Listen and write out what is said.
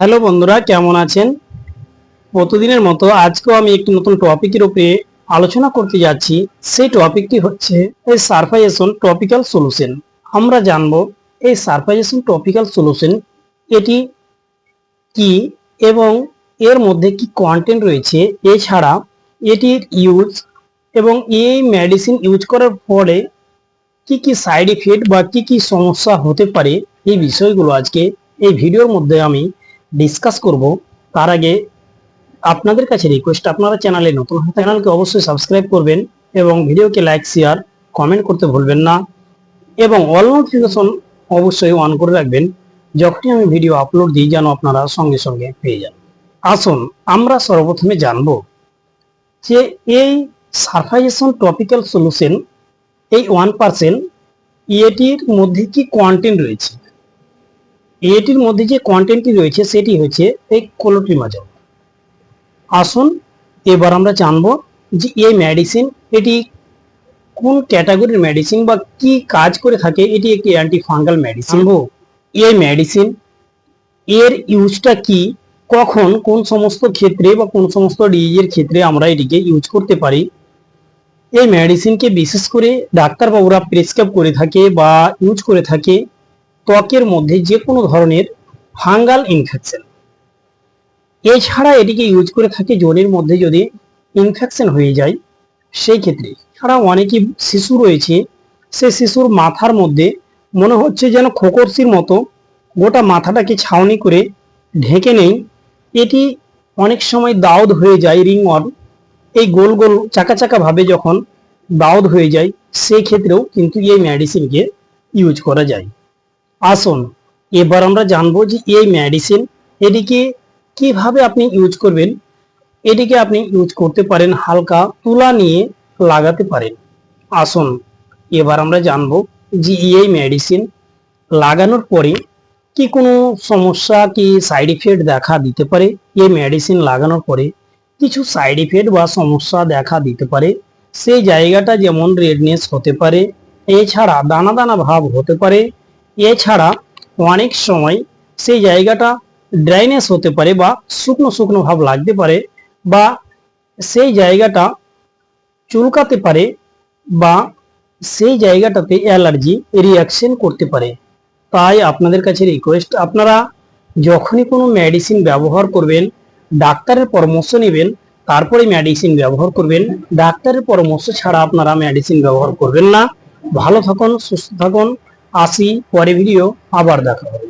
Hello বন্ধুরা, কেমন আছেন? প্রতিদিনের মতো আজকেও আমি একটি নতুন টপিকের উপরে আলোচনা করতে যাচ্ছি। সেই টপিকটি হচ্ছে এই সারফাইজেশন টপিক্যাল সলিউশন আমরা জানব এই সারফাইজেশন টপিক্যাল সলিউশন এটি কি এবং এর মধ্যে কি কন্টেন্ট রয়েছে? এছাড়া এটির ইউজ এবং এই মেডিসিন ইউজ করার ফলে কি কি সাইড ইফেক্ট বা কি কি সমস্যা হতে পারে এই বিষয়গুলো আজকে এই ভিডিওর মধ্যে আমি ডিসকাস করব, তার আগে আপনাদের কাছে রিকোয়েস্ট আপনারা চ্যানেলে নতুন চ্যানেলকে অবশ্যই সাবস্ক্রাইব করবেন এবং ভিডিওকে লাইক শেয়ার কমেন্ট করতে ভুলবেন না এবং অল নোটিফিকেশন অবশ্যই অন করে রাখবেন যখনই আমি ভিডিও আপলোড দিই যেন আপনারা সঙ্গে সঙ্গে পেয়ে যান। আসুন, আমরা সর্বপ্রথমে জানব যে এই সারফাইজেশন টপিক্যাল সলিউশন এই ওয়ান পার্সেন্ট এটির মধ্যে কি কন্টেন্ট রয়েছে? এটির মধ্যে যে কন্টেন্টটি রয়েছে সেটি হচ্ছে এই কোলোট্রিমাজল আসুন এবার আমরা জানব যে এই মেডিসিন এটি কোন ক্যাটাগরির মেডিসিন বা কি কাজ করে থাকে? এটি একটি অ্যান্টি ফাঙ্গাল মেডিসিন এই মেডিসিন এর ইউজটা কি? কখন কোন সমস্ত ক্ষেত্রে বা কোন সমস্ত ডিজিজের ক্ষেত্রে আমরা এটিকে ইউজ করতে পারি? এই মেডিসিনকে বিশেষ করে ডাক্তারবাবুরা প্রেসক্রাইব করে থাকে বা ইউজ করে থাকে। ত্বকের মধ্যে যে কোনো ধরনের ফাঙ্গাল ইনফেকশন এছাড়া এটিকে ইউজ করে থাকে জনের মধ্যে যদি ইনফেকশন হয়ে যায়, সেই ক্ষেত্রে ছাড়া অনেকই শিশু রয়েছে, সে শিশুর মাথার মধ্যে মনে হচ্ছে যেন খোকরসির মতো গোটা মাথাটাকে ছাউনি করে ঢেকে নেই। এটি অনেক সময় দাউদ হয়ে যায় রিং অন এই গোল গোল চাকা চাকা ভাবে যখন দাউদ হয়ে যায়, সেই ক্ষেত্রেও কিন্তু এই মেডিসিনকে ইউজ করা যায়। আসুন, এবার আমরা জানব যে এই মেডিসিন এটিকে কীভাবে আপনি ইউজ করবেন। এটিকে আপনি ইউজ করতে পারেন হালকা তুলা নিয়ে লাগাতে পারেন। আসুন, এবার আমরা জানব যে এই মেডিসিন লাগানোর পরে কি কোনো সমস্যা, কি সাইড ইফেক্ট দেখা দিতে পারে? এই মেডিসিন লাগানোর পরে কিছু সাইড ইফেক্ট বা সমস্যা দেখা দিতে পারে। সেই জায়গাটা যেমন রেডনেস হতে পারে, এছাড়া দানা দানা ভাব হতে পারে এছাড়া অনেক সময় সেই জায়গাটা ড্রাইনেস হতে পারে বা শুকনো শুকনো ভাব লাগতে পারে বা সেই জায়গাটা চুলকাতে পারে বা সেই জায়গাটাতে অ্যালার্জি রিয়াকশন করতে পারে। তাই আপনাদের কাছে রিকোয়েস্ট আপনারা যখনই কোনো মেডিসিন ব্যবহার করবেন, ডাক্তারের পরামর্শ নেবেন, তারপরে মেডিসিন ব্যবহার করবেন, ডাক্তারের পরামর্শ ছাড়া আপনারা মেডিসিন ব্যবহার করবেন না। ভালো থাকুন, সুস্থ থাকুন। আসি পরে ভিডিও আবার দেখা হবে।